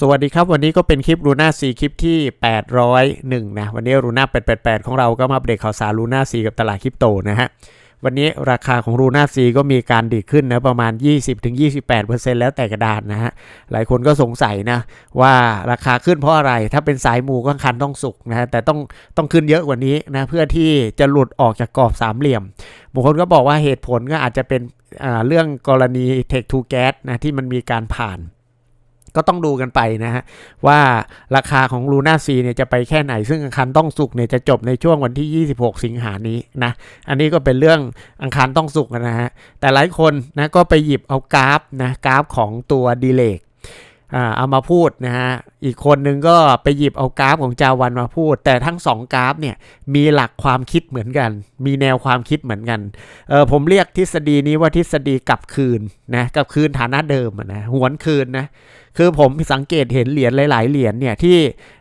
สวัสดีครับวันนี้ก็เป็นคลิปลูน่าซีคลิปที่ 801นะวันนี้ลูน่า888 ของเราก็มาอัปเดตข่าวสารลูน่าซีกับตลาดคริปโตนะฮะวันนี้ราคาของลูน่าซีก็มีการดีขึ้นนะประมาณ 20-28%แล้วแต่กระดานนะฮะหลายคนก็สงสัยนะว่าราคาขึ้นเพราะอะไร ถ้าเป็นสายมูก็คันต้องสุกนะ แต่ต้องต้องขึ้นเยอะกว่านี้นะเพื่อที่จะหลุดออกจากกรอบสามเหลี่ยมบางคนก็บอกว่าเหตุผลก็อาจจะเป็นเรื่องกรณี Take to Gas นะที่มันมีการผ่าน ก็ต้องดูกันไปนะฮะ ว่าราคาของลูน่าซีเนี่ยจะไปแค่ไหน ซึ่งอังคารต้องสุกเนี่ยจะจบในช่วงวันที่ 26 สิงหานี้นะ อันนี้ก็เป็นเรื่องอังคารต้องสุกนะฮะ แต่หลายคนนะก็ไปหยิบเอากราฟนะกราฟของตัวดีเลก เอามาพูดนะฮะ อีกคนนึงก็ไปหยิบเอากราฟของจาวันมาพูด แต่ทั้งสองกราฟเนี่ยมีหลักความคิดเหมือนกัน มีแนวความคิดเหมือนกันเออผมเรียกทฤษฎีนี้ว่าทฤษฎีกลับคืนนะกลับคืนฐานะเดิมนะหวนคืนนะคือผมสังเกตเห็นเหรียญหลาย ๆ เหรียญเนี่ยที่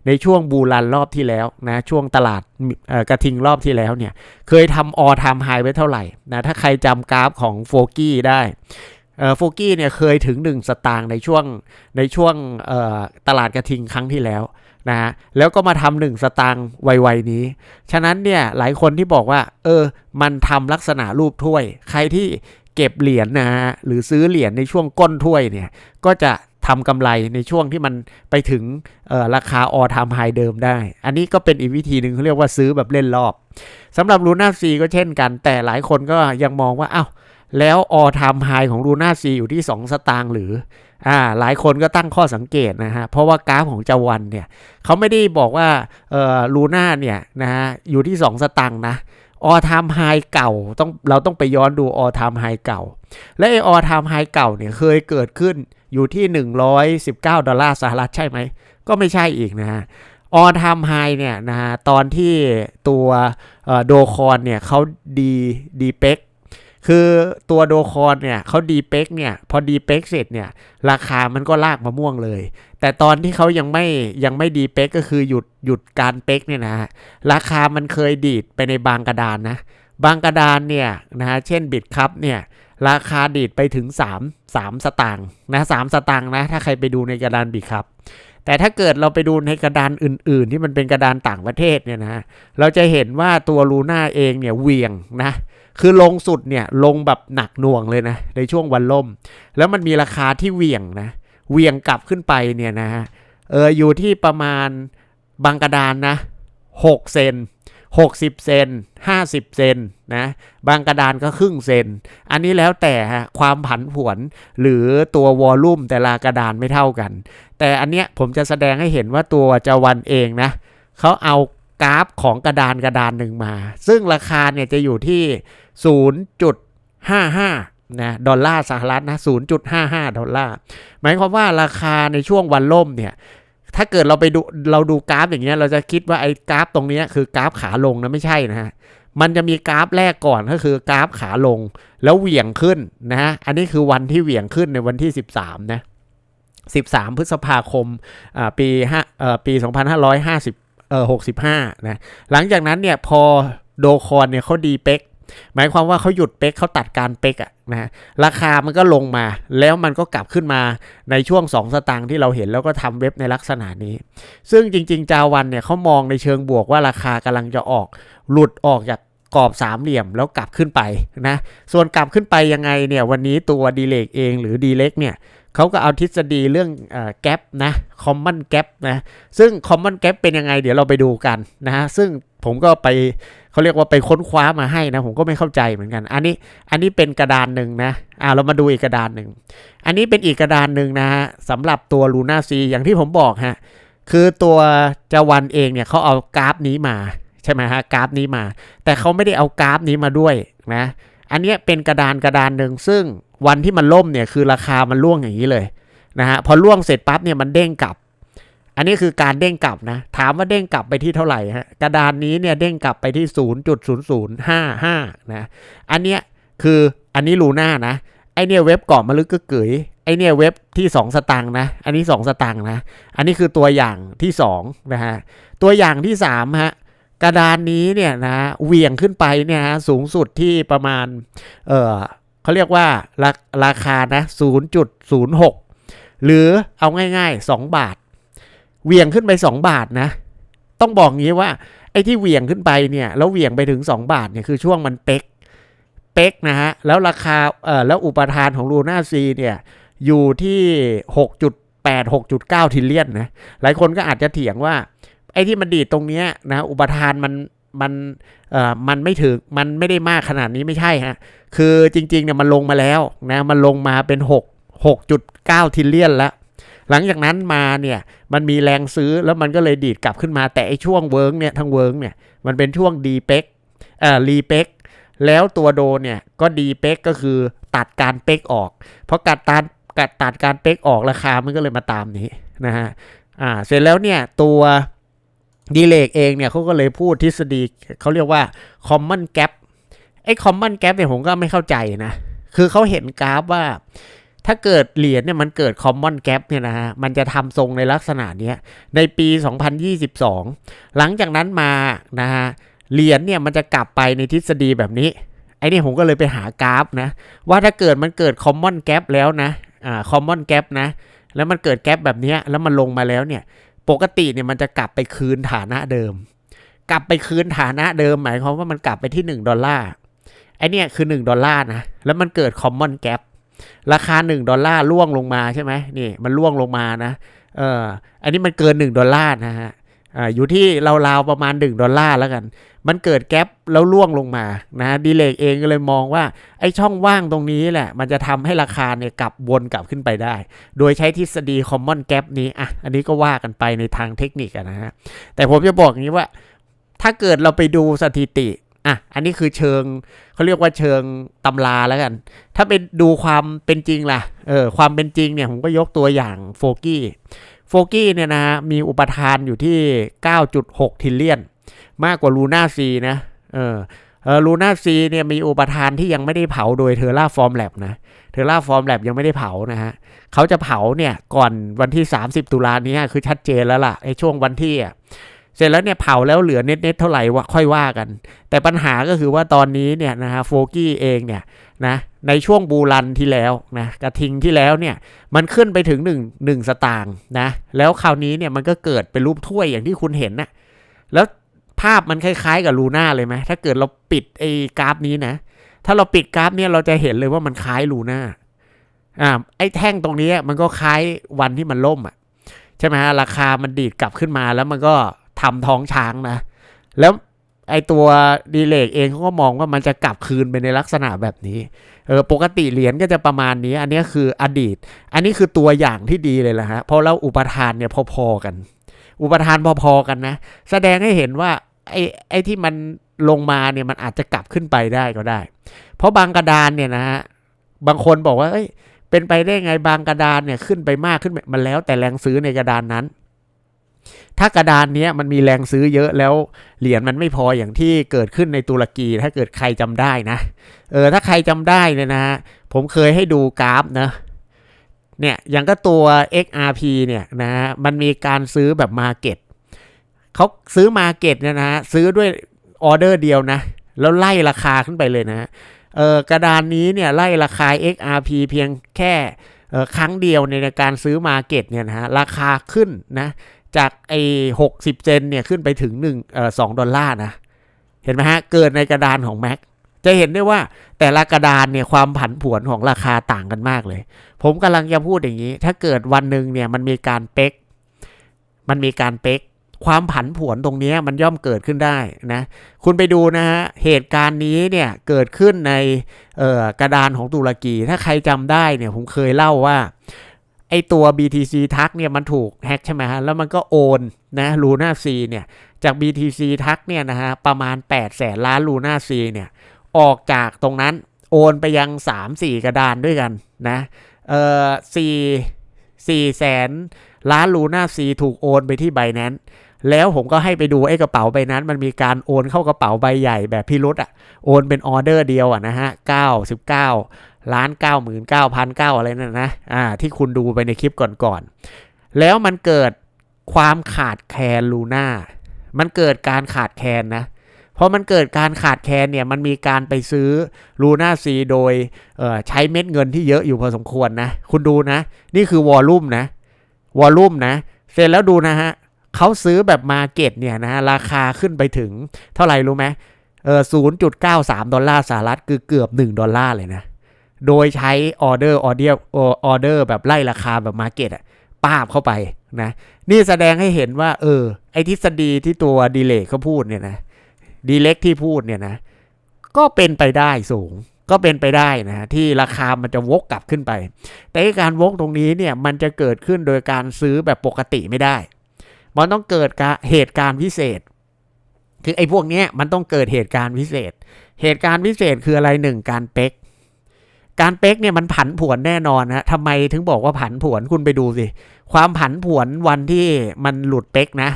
ในช่วงบูรันรอบที่แล้วนะช่วงตลาดกระทิงรอบที่แล้วเนี่ยเคยทำออทำไฮไว้เท่าไหร่นะถ้าใครจำกราฟของโฟกี้ได้ โฟกี้เนี่ยเคยถึง 1 สตางค์ในช่วงในช่วงตลาดกระทิงครั้งที่แล้วนะฮะแล้วก็มาทำหนึ่งสตางค์ไวๆนี้ ฉะนั้นเนี่ยหลายคนที่บอกว่า เออ มันทำลักษณะรูปถ้วย ใครที่เก็บเหรียญนะฮะหรือซื้อเหรียญในช่วงก้นถ้วยเนี่ยก็จะทำกำไรในช่วงที่มันไปถึงออราคาออทามไฮเดิมได้ อันนี้ก็เป็นอีกวิธีหนึ่งเขาเรียกว่าซื้อแบบเล่นรอบสำหรับลูน่าซีก็เช่นกัน แต่หลายคนก็ยังมองว่าอ้าว แล้วออทามไฮของลูน่าซีอยู่ที่ 2 สตางค์หรืออ่าหลายคนก็ตั้งข้อสังเกตนะฮะเพราะว่ากราฟของจาวันเนี่ยเขาไม่ได้บอกว่าเอ่อลูน่าเนี่ยนะฮะอยู่ที่ 2 สตางค์นะออทามไฮเก่าต้องเราต้องไปย้อนดูออทามไฮเก่า และไอออทามไฮเก่าเนี่ยเคยเกิดขึ้นอยู่ที่ 119 ดอลลาร์สหรัฐใช่ไหม ก็ไม่ใช่อีกนะฮะออทามไฮเนี่ยนะฮะตอนที่ตัวโดคอนเนี่ยเขาดีดีเป็ก คือตัวโดคอนเนี่ยเขาดีเป็กเนี่ย พอดีเป็กเสร็จเนี่ย ราคามันก็ลากมะม่วงเลย แต่ตอนที่เขายังไม่ยังไม่ดีเป็กก็คือหยุดหยุดการเป็กเนี่ยนะฮะราคามันเคยดีดไปในบางกระดานนะ บางกระดานเนี่ยนะฮะเช่นบิตครับเนี่ยราคาดีดไปถึง 3 3 สตางค์นะ3สตางค์นะ ถ้าใครไปดูในกระดานบิตครับ แต่ถ้าเกิดเราไปดูในกระดานอื่น ๆ ที่มันเป็นกระดานต่างประเทศเนี่ยนะเราจะเห็นว่าตัวลูน่าเองเนี่ยเวียงนะคือลงสุดเนี่ยลงแบบหนักหน่วงเลยนะในช่วงวันล่ม แล้วมันมีราคาที่เวียงนะเวียงกลับขึ้นไปเนี่ยนะฮะเอออยู่ที่ประมาณบางกระดานนะ 6 เซน 60 เซน 50 เซนนะ บางกระดานก็ครึ่งเซน อันนี้แล้วแต่ฮะความผันผวนหรือตัววอลลุ่มแต่ละกระดานไม่เท่ากัน แต่อันเนี้ยผมจะแสดงให้เห็นว่าตัวจวันเองนะเขาเอากราฟของกระดานกระดานหนึ่งมา ซึ่งราคาเนี่ยจะอยู่ที่ 0.55นะดอลลาร์สหรัฐนะ 0.55 ดอลลาร์ หมายความว่าราคาในช่วงวันล่มเนี่ย ถ้าเกิดเราไปดูเราดูกราฟอย่างเงี้ย เราจะคิดว่าไอ้กราฟตรงเนี้ยคือกราฟขาลงนะไม่ใช่นะฮะมันจะมีกราฟแรกก่อนก็คือกราฟขาลง แล้วเหวี่ยงขึ้นนะฮะอันนี้คือวันที่เหวี่ยงขึ้นในวันที่ 13นะ13 พฤษภาคมอ่าปีห้าเอ่อปี 2550เอ่อ65นะหลังจากนั้นเนี่ยพอโดคอนเนี่ยเขาดีเป็ก หมายความว่าเขาหยุดเป็กเขาตัดการเป็กอะนะฮะราคามันก็ลงมา แล้วมันก็กลับขึ้นมาในช่วง 2 สตางค์ที่เราเห็นแล้วก็ทำเว็บในลักษณะนี้ ซึ่งจริง ๆ จาวันเนี่ยเขามองในเชิงบวกว่าราคากำลังจะออก หลุดออกจากกรอบสามเหลี่ยมแล้วกลับขึ้นไปนะส่วนกลับขึ้นไปยังไงเนี่ยวันนี้ตัวดีเลกเองหรือดีเล็กเนี่ย เขาก็เอาทฤษฎีเรื่องแกปนะคอมมอนแกปนะซึ่งคอมมอนแกปเป็นยังไงเดี๋ยวเราไปดูกันนะฮะซึ่งผมก็ไปเขาเรียกว่าไปค้นคว้ามาให้นะ ผมก็ไม่เข้าใจเหมือนกัน อันนี้อันนี้เป็นกระดานหนึ่งนะอ่าเรามาดูอีกกระดานหนึ่ง อันนี้เป็นอีกกระดานหนึ่งนะฮะสำหรับตัวลูน่าซีอย่างที่ผมบอกฮะคือตัวจวันเองเนี่ยเขาเอากราฟนี้มาใช่ไหมฮะกราฟนี้มา แต่เขาไม่ได้เอากราฟนี้มาด้วยนะ อันนี้เป็นกระดานกระดานหนึ่งซึ่งวันที่มันล่มเนี่ยคือราคามันล่วงอย่างนี้เลยนะฮะพอล่วงเสร็จปั๊บเนี่ยมันเด้งกลับ อันนี้คือการเด้งกลับนะ ถามว่าเด้งกลับไปที่เท่าไหร่ฮะกระดานนี้เนี่ยเด้งกลับไปที่ 0.0055นะอันเนี้ยคืออันนี้ลูน่านะไอเนี่ยเว็บเกาะมะลึกก็เกยไอเนี่ยเว็บที่ 2 สตางค์นะ อันนี้ 2 สตางค์นะ อันนี้คือตัวอย่างที่2นะฮะตัวอย่างที่3ฮะ กระดานนี้เนี่ยนะเวียงขึ้นไปเนี่ยฮะสูงสุดที่ประมาณ เออเขาเรียกว่าราราคานะ 0.06 หรือเอาง่าย ๆ 2 บาท เวียงขึ้นไป 2 บาทนะ ต้องบอกงี้ว่าไอ้ที่เวียงขึ้นไปเนี่ยแล้วเวียงไปถึง 2 บาทเนี่ยคือช่วงมันเป๊กเป๊กนะฮะแล้วราคาเออแล้วอุปทานของลูน่าซีเนี่ยอยู่ที่ 6.8 6.9 ทิลเลียนนะหลายคนก็อาจจะเถียงว่า ไอ้ที่มันดีดตรงเนี้ยนะอุปทานมันมันเอ่อมันไม่ถึงมันไม่ได้มากขนาดนี้ไม่ใช่ฮะคือจริงๆเนี่ยมันลงมาแล้วนะมันลงมาเป็น 6 6.9 ทิลเลียนแล้ว หลังจากนั้นมาเนี่ยมันมีแรงซื้อแล้วมันก็เลยดีดกลับขึ้นมาแต่ไอช่วงเวิร์กเนี่ยทั้งเวิร์กเนี่ยมันเป็นช่วงดีเป็กเอ่อรีเป็กแล้วตัวโดเนี่ยก็ดีเป็กก็คือตัดการเป็กออก เพราะกัดตัดกัดตัดการเป็กออกราคามันก็เลยมาตามนี้นะฮะอ่าเสร็จแล้วเนี่ยตัว ดีเลกเองเนี่ยเขาก็เลยพูดทฤษฎีเขาเรียกว่า common gap ไอ้ common gap เนี่ยผมก็ไม่เข้าใจนะ คือเขาเห็นกราฟว่า ถ้าเกิดเหรียญเนี่ยมันเกิด common gap เนี่ยนะฮะ มันจะทำทรงในลักษณะเนี้ยในปี 2022 หลังจากนั้นมานะฮะ เหรียญเนี่ยมันจะกลับไปในทฤษฎีแบบนี้ ไอ้นี่ผมก็เลยไปหากราฟนะ ว่าถ้าเกิดมันเกิด common gap แล้วนะ อ่า common gap นะ แล้วมันเกิดแกปแบบนี้แล้วมันลงมาแล้วเนี่ย ปกติเนี่ยมันจะกลับไปคืนฐานะเดิม กลับไปคืนฐานะเดิม หมายความว่ามันกลับไปที่ 1 ดอลลาร์ไอเนี่ยคือ 1 ดอลลาร์นะ แล้วมันเกิดคอมมอนแกลบราคา 1 ดอลลาร์ล่วงลงมาใช่ไหมนี่มันล่วงลงมานะเอออันนี้มันเกิน 1 ดอลลาร์นะฮะ อ่าอยู่ที่ราวๆประมาณ 1 ดอลลาร์แล้วกัน มันเกิดแกลบแล้วล่วงลงมานะดีเลกเองก็เลยมองว่าไอ้ช่องว่างตรงนี้แหละ มันจะทำให้ราคาเนี่ยกลับวนกลับขึ้นไปได้ โดยใช้ทฤษฎี common gap นี้อะอันนี้ก็ว่ากันไปในทางเทคนิคนะฮะแต่ผมจะบอกอย่างนี้ว่าถ้าเกิดเราไปดูสถิติอะอันนี้คือเชิงเขาเรียกว่าเชิงตำราแล้วกัน ถ้าไปดูความเป็นจริงล่ะเออความเป็นจริงเนี่ยผมก็ยกตัวอย่างโฟกี้ โฟกี้เนี่ยนะฮะมีอุปทานอยู่ที่ 9.6 ทิลเลียน มากกว่าลูน่าซีนะเออเออลูน่าซีเนี่ยมีอุปทานที่ยังไม่ได้เผาโดยเทอร่าฟอร์มแลบนะเทอร่าฟอร์มแลบยังไม่ได้เผานะฮะเขาจะเผาเนี่ยก่อนวันที่ 30 ตุลาเนี้คือชัดเจนแล้วล่ะไอ้ช่วงวันที่อะ เสร็จแล้วเนี่ยเผาแล้วเหลือเน็ตเท่าไหร่วะค่อยว่ากัน แต่ปัญหาก็คือว่าตอนนี้เนี่ยนะฮะโฟกี้เองเนี่ยนะในช่วงบูรันที่แล้วนะกระทิงที่แล้วเนี่ยมันขึ้นไปถึง1 1สตางค์นะแล้วคราวนี้เนี่ยมันก็เกิดเป็นรูปถ้วยอย่างที่คุณเห็นนะแล้วภาพมันคล้ายๆกับลูน่าเลยไหมถ้าเกิดเราปิดไอ้กราฟนี้นะ ถ้าเราปิดกราฟเนี่ยเราจะเห็นเลยว่ามันคล้ายลูน่าอ่าไอ้แท่งตรงนี้มันก็คล้ายวันที่มันล่มอะใช่ไหมฮะราคามันดีดกลับขึ้นมาแล้วมันก็ ทำท้องช้างนะ แล้วไอตัวดีเลกเองเขาก็มองว่ามันจะกลับคืนไปในลักษณะแบบนี้ เออปกติเหรียญก็จะประมาณนี้ อันนี้คืออดีต อันนี้คือตัวอย่างที่ดีเลยละฮะ เพราะแล้วอุปทานเนี่ยพอๆกัน อุปทานพอๆกันนะ แสดงให้เห็นว่าไอ้ไอ้ที่มันลงมาเนี่ยมันอาจจะกลับขึ้นไปได้ก็ได้ เพราะบางกระดานเนี่ยนะฮะ บางคนบอกว่า เอ้ย เป็นไปได้ไงบางกระดานเนี่ยขึ้นไปมากขึ้นไปมันแล้วแต่แรงซื้อในกระดานนั้น ถ้ากระดานนี้มันมีแรงซื้อเยอะแล้วเหรียญมันไม่พออย่างที่เกิดขึ้นในตุรกีถ้าเกิดใครจำได้นะเออถ้าใครจำได้เนี่ยนะฮะผมเคยให้ดูกราฟนะเนี่ยอย่างก็ตัว XRP เนี่ยนะฮะมันมีการซื้อแบบมาเก็ตเขาซื้อมาเก็ตเนี่ยนะฮะซื้อด้วยออเดอร์เดียวนะแล้วไล่ราคาขึ้นไปเลยนะเออกระดานนี้เนี่ยไล่ราคา XRP เพียงแค่ครั้งเดียวในการซื้อมาเก็ตเนี่ยนะฮะราคาขึ้นนะ จากไอ้หกสิบเซนเนี่ยขึ้นไปถึงหนึ่งเอ่อสองดอลลาร์นะ เห็นไหมฮะ เกิดในกระดานของแม็กจะเห็นได้ว่าแต่ละกระดานเนี่ยความผันผวนของราคาต่างกันมากเลย ผมกำลังจะพูดอย่างนี้ ถ้าเกิดวันหนึ่งเนี่ยมันมีการเป๊ก มันมีการเป๊ก ความผันผวนตรงนี้มันย่อมเกิดขึ้นได้นะ คุณไปดูนะฮะ เหตุการณ์นี้เนี่ยเกิดขึ้นในกระดานของตุรกี ถ้าใครจำได้เนี่ยผมเคยเล่าว่า ไอตัว BTC ทักเนี่ยมันถูกแฮกใช่ไหมฮะ แล้วมันก็โอนนะลูน่าซีเนี่ยจาก BTC ทักเนี่ยนะฮะประมาณ8แสนล้านลูน่าซีเนี่ยออกจากตรงนั้นโอนไปยัง 3-4 กระดานด้วยกันนะเอ่อ4 4แสนล้านลูน่าซีถูกโอนไปที่ไบแนนแล้วผมก็ให้ไปดูไอ้กระเป๋าใบนั้น มันมีการโอนเข้ากระเป๋าใบใหญ่แบบพิรุษอะ โอนเป็นออเดอร์เดียวอะนะฮะ99 ล้านเก้าหมื่นเก้าพันเก้าอะไรนั่นนะอ่าที่คุณดูไปในคลิปก่อนๆ แล้วมันเกิดความขาดแคลนลูน่า มันเกิดการขาดแคลนนะพอมันเกิดการขาดแคลนเนี่ยมันมีการไปซื้อลูน่าซีโดยเอ่อใช้เม็ดเงินที่เยอะอยู่พอสมควรนะ คุณดูนะ นี่คือวอลลุ่มนะ วอลลุ่มนะ เสร็จแล้วดูนะฮะเขาซื้อแบบมาเก็ตเนี่ยนะฮะราคาขึ้นไปถึงเท่าไหร่รู้ไหมเออศูนย์จุดเก้าสามดอลลาร์สหรัฐคือเกือบหนึ่งดอลลาร์เลยนะ โดยใช้ออเดอร์ออเดียออเดอร์แบบไล่ราคาแบบมาร์เก็ตอะป้าบเข้าไปนะนี่แสดงให้เห็นว่า เออ ไอทฤษฎีที่ตัวดีเลกเขาพูดเนี่ยนะดีเล็กที่พูดเนี่ยนะ ก็เป็นไปได้สูง ก็เป็นไปได้นะที่ราคามันจะวกกลับขึ้นไป แต่การวกตรงนี้เนี่ยมันจะเกิดขึ้นโดยการซื้อแบบปกติไม่ได้ มันต้องเกิดเหตุการณ์พิเศษ คือไอ้พวกนี้มันต้องเกิดเหตุการณ์พิเศษ เหตุการณ์พิเศษคืออะไรหนึ่งการเป๊ก การเป๊กเนี่ยมันผันผวนแน่นอนนะทำไมถึงบอกว่าผันผวนคุณไปดูสิ ความผันผวนวันที่มันหลุดเป๊กนะ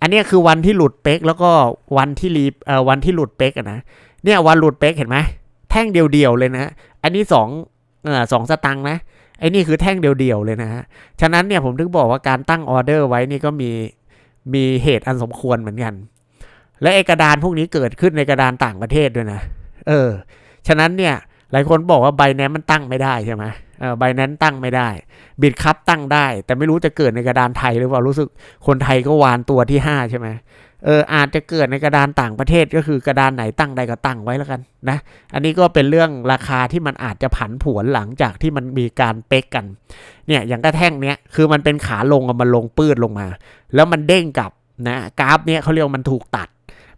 อันนี้คือวันที่หลุดเป๊กแล้วก็วันที่รีเอ่อวันที่หลุดเป๊กนะ เนี่ยวันหลุดเป๊กเห็นไหมแท่งเดียวๆเลยนะ อันนี้สองเอ่อสองสตังค์นะ ไอ้นี่คือแท่งเดียวๆเลยนะฮะ ฉะนั้นเนี่ยผมถึงบอกว่าการตั้งออเดอร์ไว้นี่ก็มีมีเหตุอันสมควรเหมือนกัน และไอกระดานพวกนี้เกิดขึ้นในกระดานต่างประเทศด้วยนะ เออ ฉะนั้นเนี่ย หลายคนบอกว่าไบแนนมันตั้งไม่ได้ใช่ไหมเออไบแนนตั้งไม่ได้บิตคัพตั้งได้ แต่ไม่รู้จะเกิดในกระดานไทยหรือเปล่ารู้สึกคนไทยก็วานตัวที่ 5 ใช่ไหมเอออาจจะเกิดในกระดานต่างประเทศก็คือกระดานไหนตั้งใดก็ตั้งไว้แล้วกันนะ อันนี้ก็เป็นเรื่องราคาที่มันอาจจะผันผวนหลังจากที่มันมีการเป๊กกัน เนี่ยอย่างกระแท่งเนี้ยคือมันเป็นขาลงมันลงปื้ดลงมา แล้วมันเด้งกลับนะกราฟเนี้ยเขาเรียกมันถูกตัด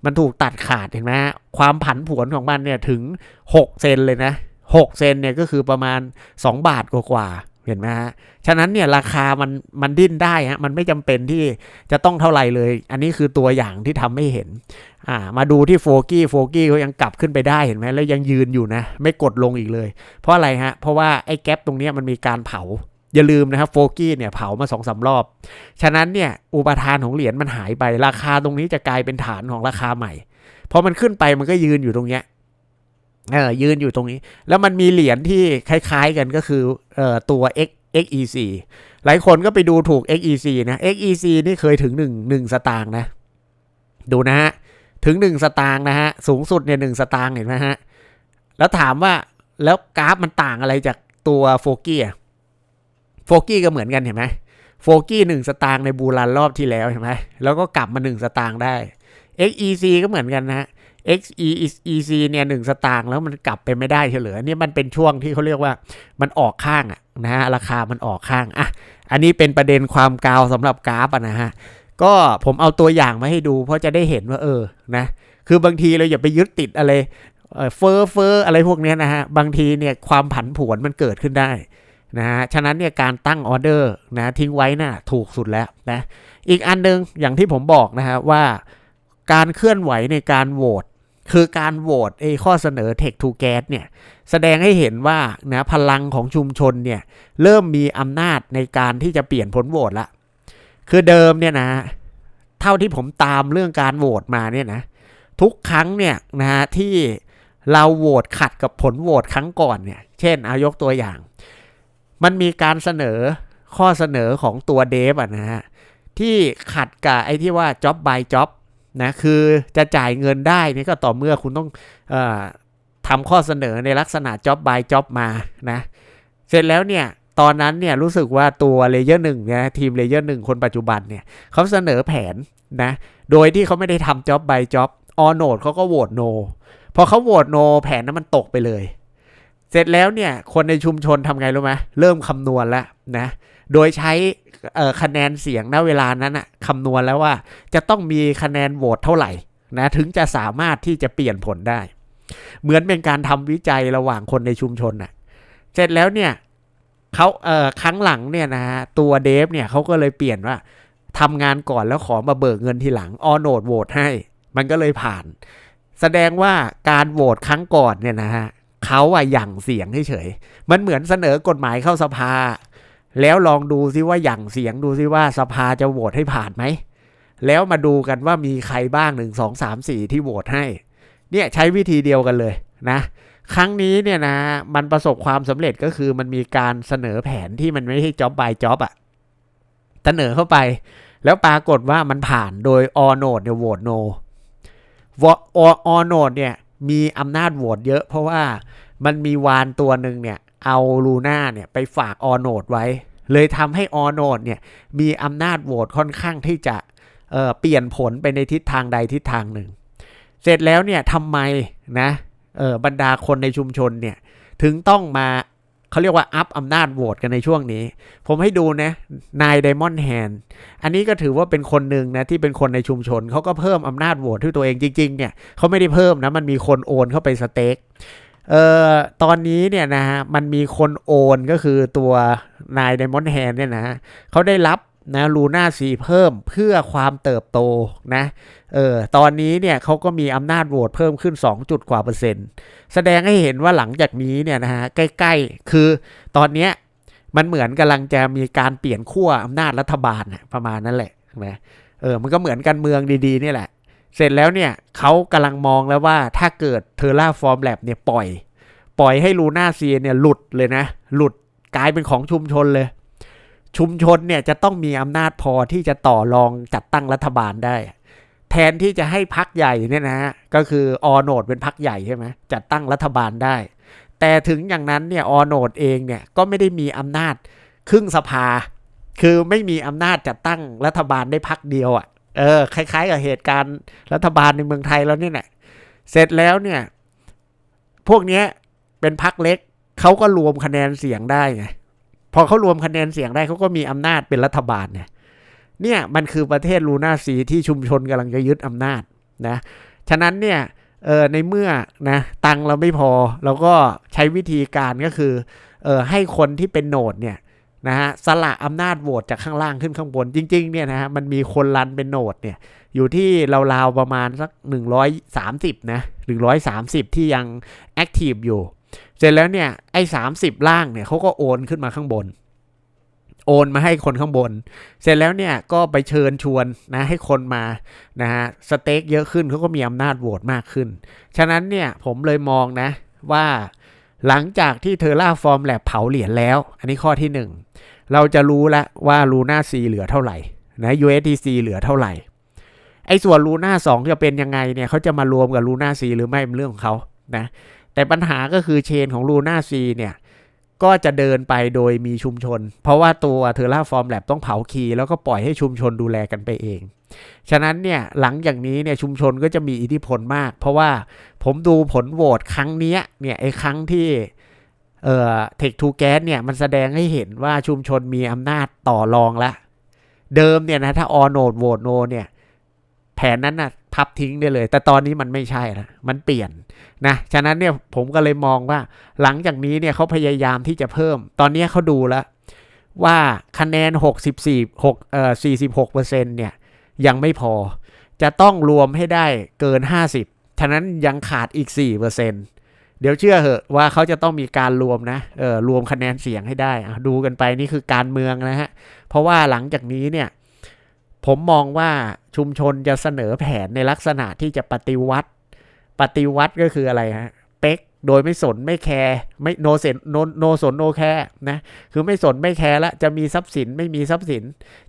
มันถูกตัดขาดเห็นไหมความผันผวนของมันเนี่ยถึง 6 เซนเลยนะ 6 เซนเนี่ยก็คือประมาณ 2 บาทกว่าเห็นไหมฮะ ฉะนั้นเนี่ยราคามันมันดิ้นได้ฮะ มันไม่จำเป็นที่จะต้องเท่าไหร่เลย อันนี้คือตัวอย่างที่ทำให้เห็น อ่า มาดูที่โฟกี้โฟกี้เขายังกลับขึ้นไปได้เห็นไหมแล้วยังยืนอยู่นะ ไม่กดลงอีกเลย เพราะอะไรฮะ เพราะว่าไอ้แกลบตรงนี้มันมีการเผา อย่าลืมนะครับโฟกี้เนี่ยเผามาสองสารอบ ฉะนั้นเนี่ยอุปทานของเหรียญมันหายไป ราคาตรงนี้จะกลายเป็นฐานของราคาใหม่พอมันขึ้นไปมันก็ยืนอยู่ตรงเนี้ยเออยืนอยู่ตรงนี้ แล้วมันมีเหรียญที่คล้ายๆกันก็คือเอ่อตัว X XEC หลายคนก็ไปดูถูก XEC นะ XEC นี่เคยถึง1 1สตางค์นะ ดูนะฮะ ถึง 1 สตางค์นะฮะ สูงสุดเนี่ยหสตางค์เห็นไหมฮะ แล้วถามว่าแล้วกราฟมันต่างอะไรจากตัวโฟกี้อะ โฟกี้ก็เหมือนกันเห็นไหมโฟกี้หนึ่งสตางค์ในบูรันรอบที่แล้วเห็นไหมแล้วก็กลับมา1สตางค์ได้ XEC ก็เหมือนกันนะ XEC เนี่ยหนึ่งสตางค์แล้วมันกลับไปไม่ได้เฉลยนี่มันเป็นช่วงที่เขาเรียกว่ามันออกข้างอะนะฮะราคามันออกข้างอะอันนี้เป็นประเด็นความกาวสำหรับกราฟนะฮะก็ผมเอาตัวอย่างมาให้ดู เพราะจะได้เห็นว่าเออนะคือบางทีเราอย่าไปยึดติดอะไรเฟอร์เฟอร์อะไรพวกนี้นะฮะบางทีเนี่ยความผันผวนมันเกิดขึ้นได้ นะฮะ ฉะนั้นเนี่ยการตั้งออเดอร์นะทิ้งไว้นะ่ะถูกสุดแล้วนะ อีกอันนึงอย่างที่ผมบอกนะฮะว่าการเคลื่อนไหวในการโหวตคือการโหวตไอ้ข้อเสนอ Tech to Gas เนี่ยแสดงให้เห็นว่านะพลังของชุมชนเนี่ยเริ่มมีอำนาจในการที่จะเปลี่ยนผลโหวตละ คือเดิมเนี่ยนะเท่าที่ผมตามเรื่องการโหวตมาเนี่ยนะทุกครั้งเนี่ยนะฮะที่เราโหวตขัดกับผลโหวตครั้งก่อนเนี่ยเช่นเอายกตัวอย่าง มันมีการเสนอข้อเสนอของตัวเดฟอะนะฮะที่ขัดกับไอ้ที่ว่า job by job นะคือจะจ่ายเงินได้นี่ก็ต่อเมื่อคุณต้องอทำข้อเสนอในลักษณะ job by job มานะเสร็จแล้วเนี่ยตอนนั้นเนี่ยรู้สึกว่าตัวเลเยอร์หนึ่งนะทีมเลเยอร์หนึ่งคนปัจจุบันเนี่ยเขาเสนอแผนนะโดยที่เขาไม่ได้ทำ job by job ออโนดเขาก็โหวตโนพอเขาโหวตโนแผนนั้นมันตกไปเลย เสร็จแล้วเนี่ยคนในชุมชนทำไงรู้ไหมเริ่มคำนวณแล้วนะโดยใช้คะแนนเสียงณเวลานั้นอะคำนวณแล้วว่าจะต้องมีคะแนนโหวตเท่าไหร่นะถึงจะสามารถที่จะเปลี่ยนผลได้ เหมือนเป็นการทำวิจัยระหว่างคนในชุมชนอะเสร็จแล้วเนี่ยเขาเอ่อครั้งหลังเนี่ยนะตัวเดฟเนี่ยเขาก็เลยเปลี่ยนว่าทำงานก่อนแล้วขอมาเบิกเงินทีหลังออโนดโหวตให้ มันก็เลยผ่าน แสดงว่าการโหวตครั้งก่อนเนี่ยนะฮะ เขาอะหยั่งเสียงเฉยๆมันเหมือนเสนอกฎหมายเข้าสภา แล้วลองดูซิว่าอย่างเสียงดูซิว่าสภาจะโหวตให้ผ่านไหมแล้วมาดูกันว่ามีใครบ้างหนึ่งสองสามสี่ที่โหวตให้ เนี่ยใช้วิธีเดียวกันเลยนะ ครั้งนี้เนี่ยนะ มันประสบความสำเร็จก็คือมันมีการเสนอแผนที่มันไม่ใช่จ็อบบายจ็อบอะเสนอเข้าไป แล้วปรากฏว่ามันผ่านโดยออโนดเนี่ยโหวตโนวออโนดเนี่ย มีอำนาจโหวตเยอะ เพราะว่ามันมีวานตัวหนึ่งเนี่ย เอาลูน่าเนี่ยไปฝากออโนดไว้ เลยทำให้ออโนดเนี่ยมีอำนาจโหวตค่อนข้างที่จะเเปลี่ยนผลไปในทิศทางใดทิศทางหนึ่ง เสร็จแล้วเนี่ยทำไมนะบรรดาคนในชุมชนเนี่ยถึงต้องมา เขาเรียกว่าอัพอำนาจโหวตกันในช่วงนี้ ผมให้ดูนะนายไดมอนด์แฮนอันนี้ก็ถือว่าเป็นคนหนึ่งนะที่เป็นคนในชุมชนเขาก็เพิ่มอำนาจโหวตที่ตัวเองจริงๆเนี่ยเขาไม่ได้เพิ่มนะมันมีคนโอนเข้าไปสเต็กเอ่อตอนนี้เนี่ยนะฮะมันมีคนโอนก็คือตัวนายไดมอนด์แฮนเนี่ยนะฮะเขาได้รับ นะลูน่าซีเพิ่มเพื่อความเติบโตนะเออตอนนี้เนี่ยเขาก็มีอำนาจโหวตเพิ่มขึ้น 2 จุดกว่าเปอร์เซ็นต์ แสดงให้เห็นว่าหลังจากนี้เนี่ยนะฮะใกล้ๆ คือตอนเนี้ยมันเหมือนกำลังจะมีการเปลี่ยนขั้วอำนาจรัฐบาลน่ะประมาณนั้นแหละนะเออมันก็เหมือนกันเมืองดีๆนี่แหละ เสร็จแล้วเนี่ยเขากำลังมองแล้วว่าถ้าเกิดเทอร่าฟอร์มแลบเนี่ยปล่อย ปล่อยให้ลูน่าเซียเนี่ยหลุดเลยนะ หลุดกลายเป็นของชุมชนเลย ชุมชนเนี่ยจะต้องมีอำนาจพอที่จะต่อรองจัดตั้งรัฐบาลได้ แทนที่จะให้พักใหญ่เนี่ยนะฮะก็คือออโนดเป็นพักใหญ่ใช่ไหมจัดตั้งรัฐบาลได้ แต่ถึงอย่างนั้นเนี่ยออโนดเองเนี่ยก็ไม่ได้มีอำนาจครึ่งสภา คือไม่มีอำนาจจัดตั้งรัฐบาลได้พักเดียวอะ่ะเออคล้ายๆกับเหตุการณ์รัฐบาลในเมืองไทยแล้วเนี่ยแหละเสร็จแล้วเนี่ย พวกเนี้ยเป็นพักเล็กเขาก็รวมคะแนนเสียงได้ไง พอเขารวมคะแนนเสียงได้เขาก็มีอำนาจเป็นรัฐบาลเนี่ยเนี่ยมันคือประเทศลูน่าซีที่ชุมชนกำลังจะยึดอำนาจนะฉะนั้นเนี่ยเออในเมื่อนะตังเราไม่พอเราก็ใช้วิธีการก็คือเออให้คนที่เป็นโหนดเนี่ยนะฮะสละอำนาจโหวตจากข้างล่างขึ้นข้างบนจริงๆเนี่ยนะฮะมันมีคนรันเป็นโหนดเนี่ยอยู่ที่ราวๆประมาณสัก 130 นะ 130 ที่ยังแอคทีฟอยู่ เสร็จแล้วเนี่ยไอ้30ล่างเนี่ยเขาก็โอนขึ้นมาข้างบน โอนมาให้คนข้างบน เสร็จแล้วเนี่ยก็ไปเชิญชวนนะให้คนมานะฮะสเต็กเยอะขึ้นเขาก็มีอำนาจโหวตมากขึ้น ฉะนั้นเนี่ยผมเลยมองนะว่าหลังจากที่เทอร่าฟอร์มแลบเผาเหรียญแล้ว อันนี้ข้อที่ 1 เราจะรู้แล้วว่าลูน่าซีเหลือเท่าไหร่นะ USDC เหลือเท่าไหร่ไอ้ส่วนลูน่า2จะเป็นยังไงเนี่ยเขาจะมารวมกับลูน่าซีหรือไม่เป็นเรื่องของเขานะ แต่ปัญหาก็คือเชนของลูน่าซีเนี่ยก็จะเดินไปโดยมีชุมชน เพราะว่าตัวเทอร่าฟอร์มแลบต้องเผาคีแล้วก็ปล่อยให้ชุมชนดูแลกันไปเอง ฉะนั้นเนี่ยหลังจากนี้เนี่ยชุมชนก็จะมีอิทธิพลมาก เพราะว่าผมดูผลโหวตครั้งเนี้ยเนี่ยไอ้ครั้งที่เอ่อเทคทูแก๊สเนี่ยมันแสดงให้เห็นว่าชุมชนมีอำนาจต่อรองละ เดิมเนี่ยนะถ้าออโนดโหวตโนเนี่ยแผนนั้นนะ่ะ พับทิ้งได้เลย แต่ตอนนี้มันไม่ใช่ละมันเปลี่ยนนะฉะนั้นเนี่ยผมก็เลยมองว่า หลังจากนี้เนี่ยเขาพยายามที่จะเพิ่ม ตอนนี้เขาดูแล้วว่าคะแนน 64 6เอ่อ46เปอร์เซ็นต์เนี่ยยังไม่พอ จะต้องรวมให้ได้เกิน 50 ฉะนั้นยังขาดอีก4เปอร์เซ็นต์เดี๋ยวเชื่อเหอะว่าเขาจะต้องมีการรวมนะเออรวมคะแนนเสียงให้ได้อะดูกันไปนี่คือการเมืองนะฮะเพราะว่าหลังจากนี้เนี่ย ผมมองว่าชุมชนจะเสนอแผนในลักษณะที่จะปฏิวัติ ปฏิวัติก็คืออะไรฮะเป๊กโดยไม่สนไม่แคร์ไม่โนเซนโนโนสนโนแคร์นะคือไม่สนไม่แคร์ละจะมีทรัพย์สินไม่มีทรัพย์สิน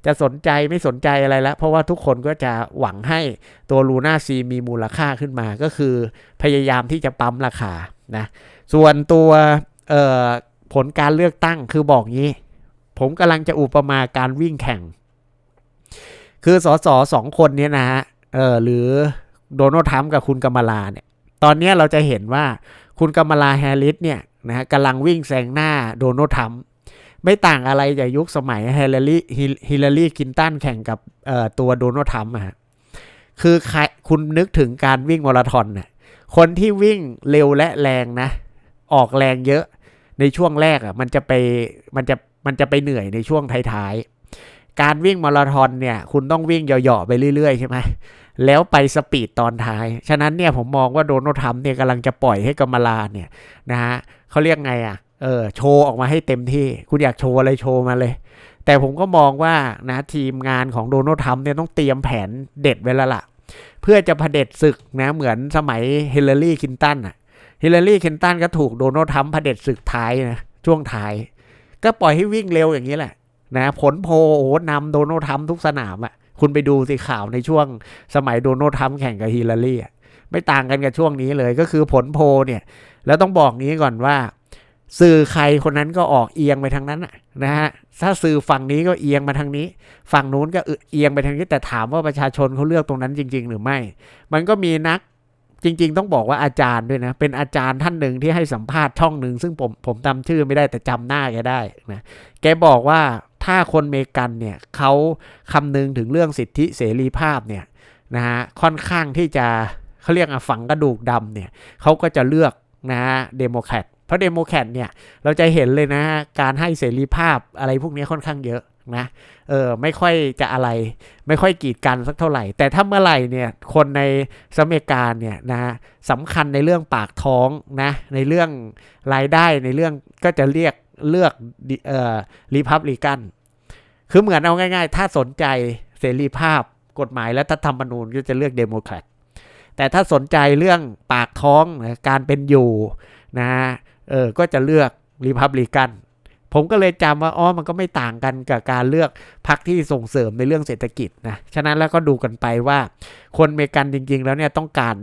จะสนใจไม่สนใจอะไรละเพราะว่าทุกคนก็จะหวังให้ตัวลูน่าซีมีมูลค่าขึ้นมาก็คือพยายามที่จะปั๊มราคานะส่วนตัวผลการเลือกตั้งคือบอกงี้ ผมกำลังจะอุปมาการวิ่งแข่ง คือสสสองคนเนี้นะฮะเออหรือโดนัลด์ทรัมป์กับคุณกำมลาเนี่ยตอนนี้เราจะเห็นว่าคุณกำมลาแฮร์ริสเนี่ยนะฮะกำลังวิ่งแซงหน้าโดนัลด์ทรัมป์ไม่ต่างอะไรจากยุคสมัยเฮเลรี่ฮิลลารีคินตันแข่งกับเอ่อตัวโดนัลด์ทรัมป์อะฮะคือใครคุณนึกถึงการวิ่งมาราธอนน่ะคนที่วิ่งเร็วและแรงนะ ออกแรงเยอะในช่วงแรกอะมันจะไปมันจะมันจะไปเหนื่อยในช่วงท้ายๆ การวิ่งมาราธอนเนี่ยคุณต้องวิ่งเหยาะๆไปเรื่อยๆใช่ไหมแล้วไปสปีดตอนท้าย ฉะนั้นเนี่ยผมมองว่าโดนัลด์ทรัมป์เนี่ยกำลังจะปล่อยให้กำมลาเนี่ยนะฮะเขาเรียกไงอะเออโชว์ออกมาให้เต็มที่ คุณอยากโชว์อะไรโชว์มาเลย แต่ผมก็มองว่านะทีมงานของโดนัลด์ทรัมป์เนี่ยต้องเตรียมแผนเด็ดไว้แล้วล่ะ เพื่อจะเผด็จศึกนะเหมือนสมัยเฮิลลารีคินตันอะฮิลลารีคินตันก็ถูกโดนัลด์ทรัมป์เผด็จศึกท้ายนะช่วงท้าย ก็ปล่อยให้วิ่งเร็วอย่างนี้แหละ นะผลโพโอ้นำโดนัลด์ทรัมป์ทุกสนามอะคุณไปดูสิข่าวในช่วงสมัยโดนัลด์ทรัมป์แข่งกับฮิลลารีไม่ต่างกันกับช่วงนี้เลยก็คือผลโพเนี่ย แล้วต้องบอกงี้ก่อนว่า สื่อใครคนนั้นก็ออกเอียงไปทางนั้นนะฮะถ้าสื่อฝั่งนี้ก็เอียงมาทางนี้ ฝั่งนู้นก็เอียงไปทางนี้แต่ถามว่าประชาชนเขาเลือกตรงนั้นจริง ๆ หรือไม่ มันก็มีนักจริง ๆ ต้องบอกว่าอาจารย์ด้วยนะ เป็นอาจารย์ท่านหนึ่งที่ให้สัมภาษณ์ช่องหนึ่งซึ่งผมผมจำชื่อไม่ได้แต่จำหน้าแกได้นะแกบอกว่า ถ้าคนเมกันเนี่ยเขาคำนึงถึงเรื่องสิทธิเสรีภาพเนี่ยนะฮะค่อนข้างที่จะเขาเรียกอะฝังกระดูกดำเนี่ยเขาก็จะเลือกนะฮะเดโมแครตเพราะเดโมแครตเนี่ยเราจะเห็นเลยนะการให้เสรีภาพอะไรพวกนี้ค่อนข้างเยอะนะเออไม่ค่อยจะอะไรไม่ค่อยกีดกันสักเท่าไหร่ แต่ถ้าเมื่อไหร่เนี่ยคนในสหรัฐอเมริกาเนี่ยนะสำคัญในเรื่องปากท้องนะในเรื่องรายได้ในเรื่องก็จะเรียก เลือกเอ่อรีพับลิกันคือเหมือนเอาง่าย ๆ ถ้าสนใจเสรีภาพกฎหมายและรัฐธรรมนูญก็จะเลือกเดโมแครตแต่ถ้าสนใจเรื่องปากท้องการเป็นอยู่นะเออก็จะเลือกรีพับลิกันผมก็เลยจำว่าอ๋อมันก็ไม่ต่างกันกับการเลือกพรรคที่ส่งเสริมในเรื่องเศรษฐกิจนะ ฉะนั้นแล้วก็ดูกันไปว่า คนเมกันจริง ๆ แล้วเนี่ยต้องการ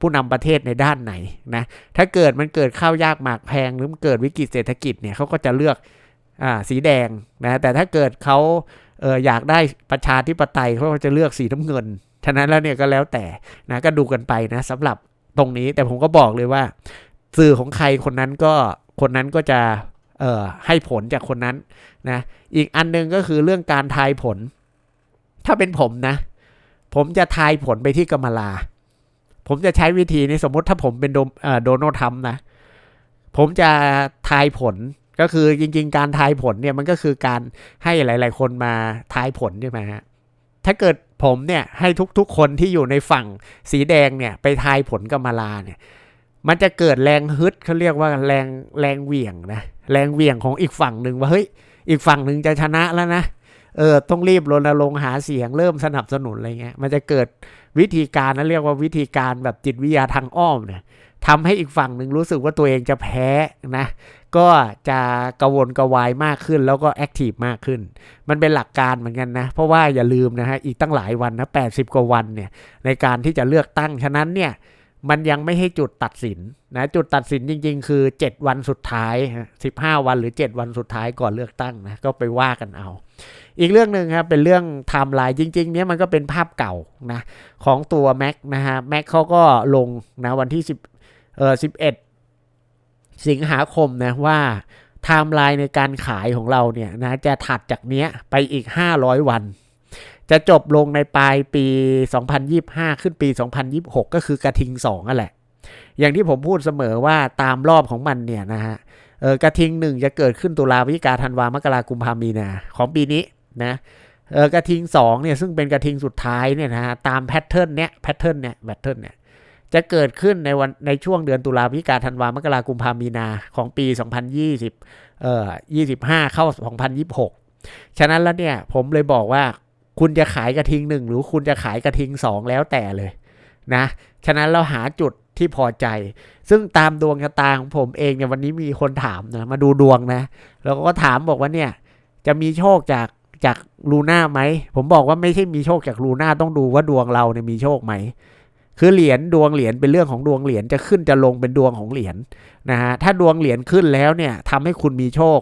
ผู้นำประเทศในด้านไหนนะถ้าเกิดมันเกิดข้าวยากหมากแพงหรือมันเกิดวิกฤตเศรษฐกิจเนี่ยเขาก็จะเลือกอสีแดงนะแต่ถ้าเกิดเขาเอออยากได้ประชาธิปไตยเขาก็จะเลือกสีน้ำเงินฉะนั้นแล้วเนี่ยก็แล้วแต่นะก็ดูกันไปนะสำหรับตรงนี้แต่ผมก็บอกเลยว่า สื่อของใครคนนั้นก็คนนั้นก็จะเอ่อให้ผลจากคนนั้นนะอีกอันนึงก็คือเรื่องการทายผล ถ้าเป็นผมนะ ผมจะทายผลไปที่กมลา ผมจะใช้วิธีนี้สมมติถ้าผมเป็นโดโดนัลด์ทรัมป์นะ ผมจะทายผลก็คือจริง ๆ การทายผลเนี่ยมันก็คือการให้หลาย ๆ คนมาทายผลใช่ไหมฮะถ้าเกิดผมเนี่ยให้ทุกๆ คนที่อยู่ในฝั่งสีแดงเนี่ยไปทายผลกัมลาเนี่ย มันจะเกิดแรงฮึดเขาเรียกว่าแรงแรงเหวี่ยงนะแรงเหวี่ยงของอีกฝั่งหนึ่งว่าเฮ้ยอีกฝั่งหนึ่งจะชนะแล้วนะ เออต้องรีบรณรงค์หาเสียงเริ่มสนับสนุนอะไรเงี้ยมันจะเกิดวิธีการนั่นเรียกว่าวิธีการแบบจิตวิทยาทางอ้อมเนี่ยทำให้อีกฝั่งหนึ่งรู้สึกว่าตัวเองจะแพ้นะ ก็จะกระวนกระวายมากขึ้นแล้วก็แอคทีฟมากขึ้น มันเป็นหลักการเหมือนกันนะ เพราะว่าอย่าลืมนะฮะอีกตั้งหลายวันนะแปดสิบกว่าวันเนี่ยในการที่จะเลือกตั้ง ฉะนั้นเนี่ยมันยังไม่ให้จุดตัดสินนะจุดตัดสินจริง ๆ คือ 7 วันสุดท้าย 15 วันหรือ 7 วันสุดท้ายก่อนเลือกตั้งนะก็ไปว่ากันเอา อีกเรื่องหนึ่งครับเป็นเรื่องไทม์ไลน์จริงๆเนี้ยมันก็เป็นภาพเก่านะของตัวแม็กนะฮะแม็กเขาก็ลงนะวันที่10เอ่อ11 สิงหาคมนะว่าไทม์ไลน์ในการขายของเราเนี่ยนะจะถัดจากเนี้ยไปอีก 500 วัน จะจบลงในปลายปี 2025 ขึ้นปี 2026 ก็คือกระทิง2นั่นแหละ อย่างที่ผมพูดเสมอว่าตามรอบของมันเนี่ยนะฮะเออกระทิงหนึ่งจะเกิดขึ้นตุลาพฤศจิกาธันวามกรากุมภามีนาของปีนี้ นะเออกระทิง2เนี่ยซึ่งเป็นกระทิงสุดท้ายเนี่ยนะฮะตามแพทเทิร์นเนี้ยแพทเทิร์นเนี่ยแพทเทิร์นเนี่ยจะเกิดขึ้นในวันในช่วงเดือนตุลาพิกาธันวามกรากุมภามีนาของปี 2020เอ่อ25 เข้า 2026 ฉะนั้นแล้วเนี่ยผมเลยบอกว่าคุณจะขายกระทิงหนึ่งหรือคุณจะขายกระทิงสองแล้วแต่เลยนะฉะนั้นเราหาจุดที่พอใจ ซึ่งตามดวงชะตาของผมเองเนี่ยวันนี้มีคนถามนะมาดูดวงนะ แล้วก็ถามบอกว่าเนี่ยจะมีโชคจาก จากลูน่าไหม ผมบอกว่าไม่ใช่มีโชคจากลูน่าต้องดูว่าดวงเราเนี่ยมีโชคไหม คือเหรียญดวงเหรียญเป็นเรื่องของดวงเหรียญจะขึ้นจะลงเป็นดวงของเหรียญนะฮะ ถ้าดวงเหรียญขึ้นแล้วเนี่ยทำให้คุณมีโชค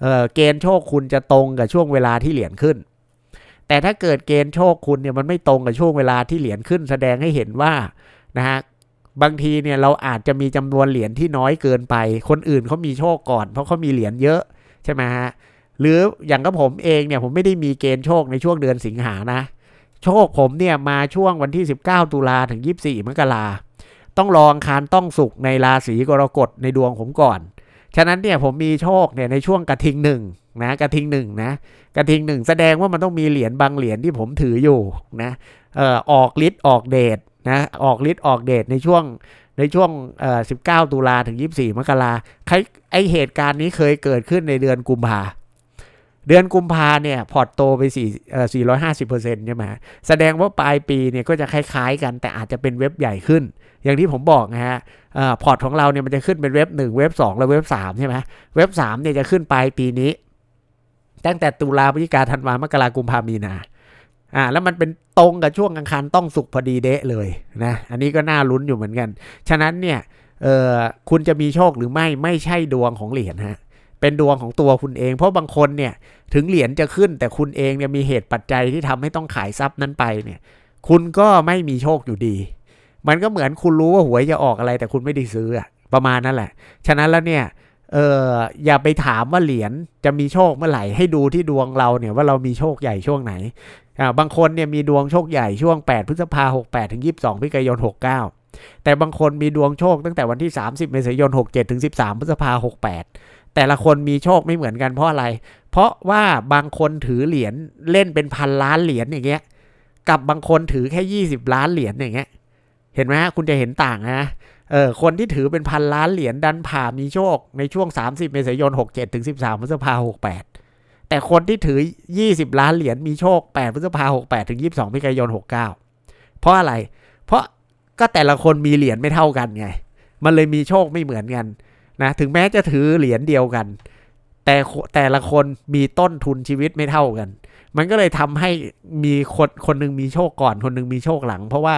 เเกณฑ์โชคคุณจะตรงกับช่วงเวลาที่เหรียญขึ้น แต่ถ้าเกิดเกณฑ์โชคคุณเนี่ยมันไม่ตรงกับช่วงเวลาที่เหรียญขึ้น แสดงให้เห็นว่านะฮะบางทีเนี่ยเราอาจจะมีจำนวนเหรียญที่น้อยเกินไป คนอื่นเขามีโชคก่อน เพราะเขามีเหรียญเยอะใช่ไหมฮะ หรืออย่างกับผมเองเนี่ยผมไม่ได้มีเกณฑ์โชคในช่วงเดือนสิงหานะ โชคผมเนี่ยมาช่วงวันที่ 19 ตุลาถึง 24 มกราต้องรองคารต้องสุกในราศีกรกฎในดวงผมก่อน ฉะนั้นเนี่ยผมมีโชคเนี่ยในช่วงกระทิงหนึ่งนะกระทิงหนึ่งนะกระทิงหนึ่งแสดงว่ามันต้องมีเหรียญบางเหรียญที่ผมถืออยู่นะเอ่อออกฤทธิ์ออกเดชนะออกฤทธิ์ออกเดชในช่วงในช่วงเอ่อ19 ตุลาถึง 24 มกราใครไอเหตุการณ์นี้เคยเกิดขึ้นในเดือนกุมภา เดือนกุมภาเนี่ยพอร์ตโตไป4เอ่อ450เปอร์เซ็นต์ใช่ไหมแสดงว่าปลายปีเนี่ยก็จะคล้ายๆ กันแต่อาจจะเป็นเว็บใหญ่ขึ้น อย่างที่ผมบอกนะฮะพอร์ตของเราเนี่ยมันจะขึ้นเป็นเว็บ 1 เว็บ 2 และเว็บ 3 ใช่ไหมเว็บ3เนี่ยจะขึ้นปลายปีนี้ ตั้งแต่ตุลาพฤศจิกาธันวามกรากุมภามีนาอ่าแล้วมันเป็นตรงกับช่วงกลางคันต้องสุกพอดีเดะเลยนะอันนี้ก็น่าลุ้นอยู่เหมือนกัน ฉะนั้นเนี่ยเออคุณจะมีโชคหรือไม่ไม่ใช่ดวงของเหรียญฮะ เป็นดวงของตัวคุณเอง เพราะบางคนเนี่ยถึงเหรียญจะขึ้น แต่คุณเองเนี่ยมีเหตุปัจจัยที่ทำให้ต้องขายทรัพย์นั้นไปเนี่ย คุณก็ไม่มีโชคอยู่ดี มันก็เหมือนคุณรู้ว่าหวยจะออกอะไร แต่คุณไม่ได้ซื้อประมาณนั่นแหละ ฉะนั้นแล้วเนี่ยเอออย่าไปถามว่าเหรียญจะมีโชคเมื่อไหร่ให้ดูที่ดวงเราเนี่ยว่าเรามีโชคใหญ่ช่วงไหนอ่าบางคนเนี่ยมีดวงโชคใหญ่ช่วง 8 พฤษภาหกแปดถึงยี่สิบองพฤศจิกายนหกเก้าแต่บางคนมีดวงโชคตั้งแต่วันที่ 30 เมษายน 67 ถึง 13 พฤษภาหก แต่ละคนมีโชคไม่เหมือนกันเพราะอะไร เพราะว่าบางคนถือเหรียญเล่นเป็นพันล้านเหรียญอย่างเงี้ย กับบางคนถือแค่20ล้านเหรียญอย่างเงี้ย เห็นไหมฮะคุณจะเห็นต่างนะเออคนที่ถือเป็นพันล้านเหรียญดันผ่ามีโชคในช่วง 30 เมษายน 67 ถึง 13พฤษภา68แต่คนที่ถือ 20 ล้านเหรียญมีโชค 8 พฤษภา68ถึง 22พฤศจิกายน 69 เพราะอะไร เพราะก็แต่ละคนมีเหรียญไม่เท่ากันไง มันเลยมีโชคไม่เหมือนกัน นะถึงแม้จะถือเหรียญเดียวกัน แต่แต่ละคนมีต้นทุนชีวิตไม่เท่ากัน มันก็เลยทำให้มีคนคนหนึงมีโชคก่อน คนหนึงมีโชคหลัง เพราะว่า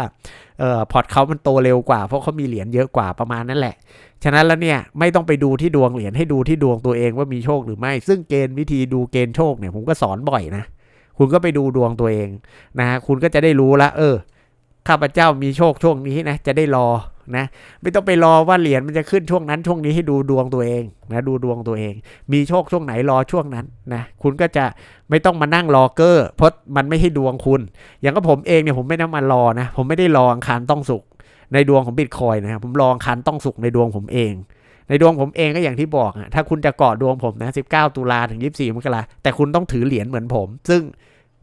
เอ่อพอร์ตเขามันโตเร็วกว่า เพราะเขามีเหรียญเยอะกว่าประมาณนั้นแหละ ฉะนั้นแล้วเนี่ยไม่ต้องไปดูที่ดวงเหรียญให้ดูที่ดวงตัวเองว่ามีโชคหรือไม่ ซึ่งเกณฑ์วิธีดูเกณฑ์โชคเนี่ยผมก็สอนบ่อยนะคุณก็ไปดูดวงตัวเองนะคุณก็จะได้รู้ละเออข้าพเจ้ามีโชคช่วงนี้นะจะได้รอ นะไม่ต้องไปรอว่าเหรียญมันจะขึ้นช่วงนั้น ช่วงนี้ให้ดูดวงตัวเองนะดูดวงตัวเอง มีโชคช่วงไหนรอช่วงนั้นนะคุณก็จะไม่ต้องมานั่งรอเกอร์เพราะมันไม่ให้ดวงคุณ อย่างก็ผมเองเนี่ยผมไม่ได้มารอนะผมไม่ได้รออังคารต้องสุกในดวงของบิตคอยนะครับผมรออังคารต้องสุกในดวงผมเองในดวงผมเองก็อย่างที่บอกอะถ้าคุณจะเกาะดวงผมนะ 19 ตุลาถึง 24 มกราแต่คุณต้องถือเหรียญเหมือนผม ซึ่ง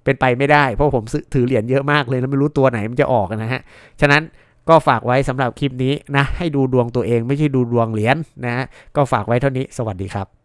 เป็นไปไม่ได้ เพราะผมถือเหรียญเยอะมากเลยแล้วไม่รู้ตัวไหนมันจะออกนะฮะ ฉะนั้น ก็ฝากไว้สำหรับคลิปนี้นะ ให้ดูดวงตัวเองไม่ใช่ดูดวงเหรียญนะฮะก็ฝากไว้เท่านี้สวัสดีครับ